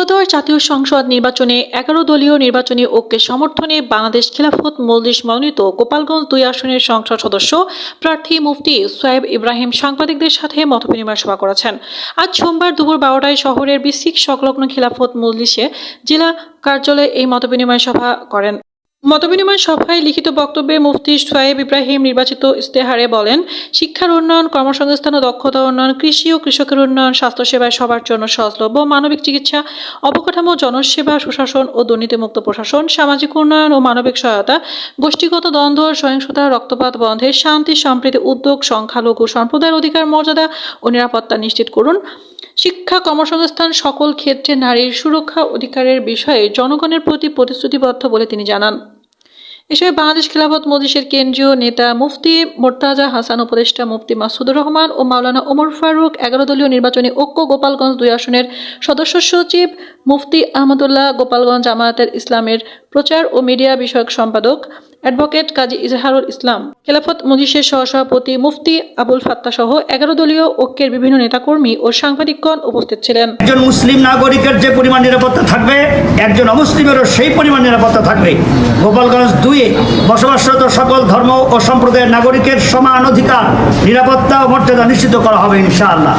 ত্রয়োদশ জাতীয় সংসদ নির্বাচনে এগারো দলীয় নির্বাচনী ঐক্যের সমর্থনে বাংলাদেশ খিলাফত মজলিস মনোনীত গোপালগঞ্জ দুই আসনের সংসদ সদস্য প্রার্থী মুফতি সোয়েব ইব্রাহিম সাংবাদিকদের সাথে মতবিনিময় সভা করেছেন। আজ সোমবার দুপুর বারোটায় শহরের বিসিক সংলগ্ন খিলাফত মজলিসে জেলা কার্যালয়ে এই মতবিনিময় সভা করেন। মতবিনিময় সভায় লিখিত বক্তব্যে মুফতি সোয়েব ইব্রাহিম নির্বাচিত ইস্তেহারে বলেন, শিক্ষার উন্নয়ন, কর্মসংস্থান ও দক্ষতা উন্নয়ন, কৃষি ও কৃষকের উন্নয়ন, স্বাস্থ্যসেবায় সবার জন্য সহজলভ্য, মানবিক চিকিৎসা, অবকাঠামো, জনসেবা, সুশাসন ও দুর্নীতিমুক্ত প্রশাসন, সামাজিক উন্নয়ন ও মানবিক সহায়তা, গোষ্ঠীগত দ্বন্দ্ব, সহিংসতা, রক্তপাত বন্ধে শান্তি, সম্প্রীতি, উদ্যোগ, সংখ্যালঘু সম্প্রদায়ের অধিকার, মর্যাদা ও নিরাপত্তা নিশ্চিত করুন। শিক্ষা, কর্মসংস্থান সকল ক্ষেত্রে নারীর সুরক্ষা অধিকারের বিষয়ে জনগণের প্রতি প্রতিশ্রুতিবদ্ধ বলে তিনি জানান। এসবে বাংলাদেশ খেলাফত মজলিসের কেন্দ্রীয় নেতা মুফতি মোর্তাজা হাসান, উপদেষ্টা মুফতি মাসুদুর রহমান ও মাওলানা ওমর ফারুক এগারো দলীয় নির্বাচনী ঐক্য গোপালগঞ্জ দুই আসনের সদস্য সচিব মুফতি আহমদুল্লাহ গোপালগঞ্জ জামায়াতের ইসলামের প্রচার ও মিডিয়া বিষয়ক সম্পাদক অ্যাডভোকেট কাজী ইজহারুল ইসলাম, খেলাফত মজলিসের সহসভাপতি মুফতি আবুল ফাত্তা সহ এগারো দলীয় ঐক্যের বিভিন্ন নেতাকর্মী ও সাংবাদিকগণ উপস্থিত ছিলেন। একজন মুসলিম নাগরিকের যে পরিমাণ নিরাপত্তা থাকবে, একজন অমুসলিমেরও সেই পরিমাণ নিরাপত্তা থাকবে। গোপালগঞ্জ দুইয়ে বসবাসরত সকল ধর্ম ও সম্প্রদায়ের নাগরিকের সমান অধিকার, নিরাপত্তা ও মর্যাদা নিশ্চিত করা হবে ইনশাআল্লাহ।